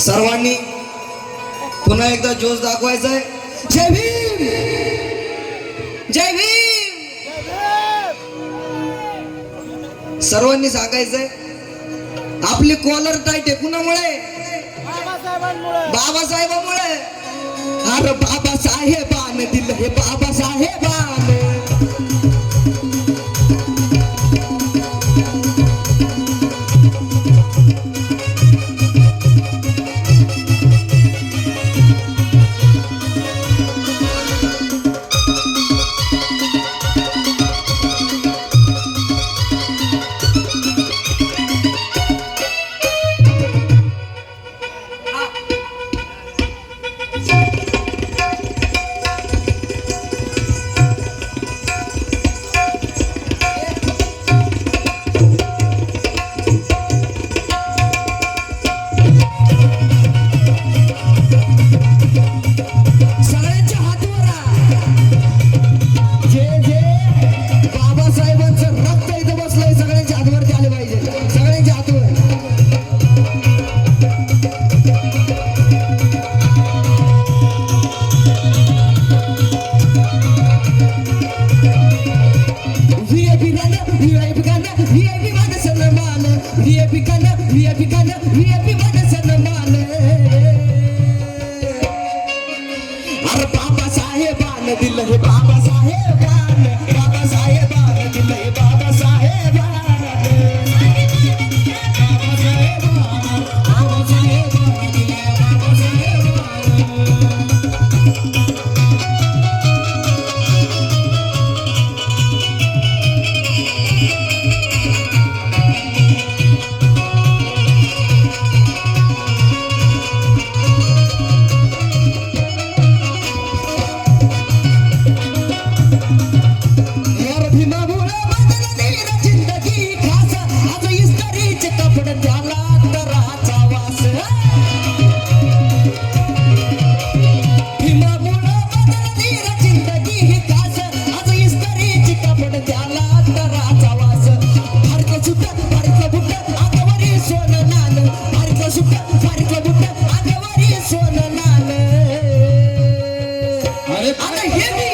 सर्वांनी पुन्हा एकदा जोश दाखवायचा आहे जय भीम! जय भीम! सर्वांनी सांगायचंय आपली कॉलर टाईट आहे. कुणामुळे? बाबासाहेबांमुळे. अरे बाबासाहेबान दिलं हे बाबासाहेबान बाबासाहेबान दिलं हे बाबासाहेबान बाबासाहेबान. Like a hippie.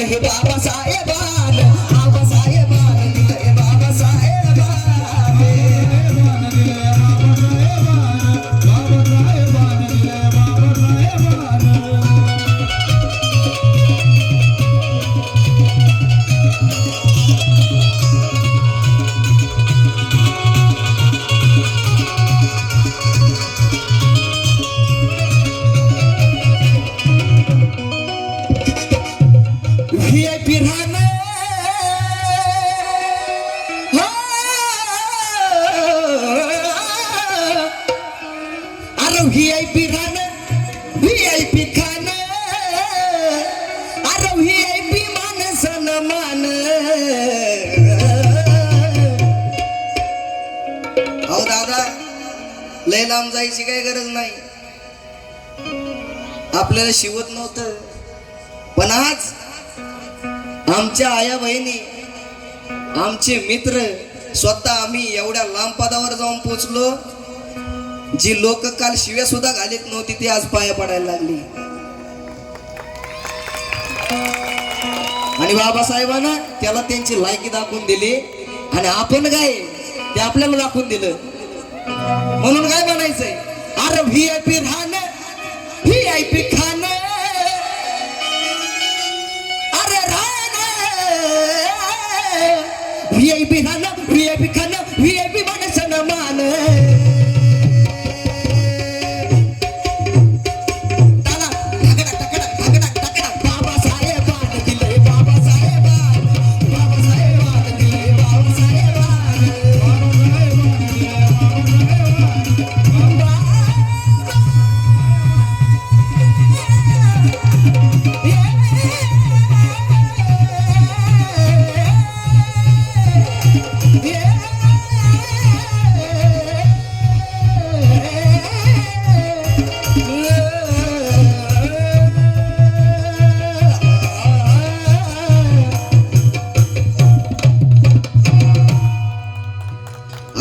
kehidupan saya. अरे व्ही आय पी गाणं व्ही आय पी खाणं अरे व्ही आय पी माणस न मान अहो दादा लय लांब जायची काही गरज नाही. आपल्याला शिवत नव्हतं पण आज आमच्या आया बहिणी आमचे मित्र स्वतः आम्ही एवढ्या लांब पदावर जाऊन पोचलो. जी लोक काल शिव्या सुद्धा घालीत नव्हती ती आज पाया पडायला लागली. आणि बाबासाहेबांना त्याला त्यांची लायकी दाखवून दिली. आणि आपण काय ते आपल्याला दाखवून दिलं. म्हणून काय म्हणायचंय? अरे व्ही आय पी राहणार व्ही आय पी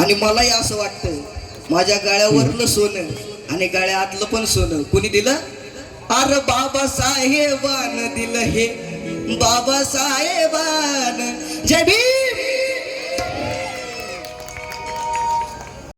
आणि मलाही असं वाटतं माझ्या गळ्यावरलं सोनं आणि गळ्यातलं पण सोनं. कुणी दिलं? अरे बाबासाहेबान दिलं हे. बाबासाहेबान. जय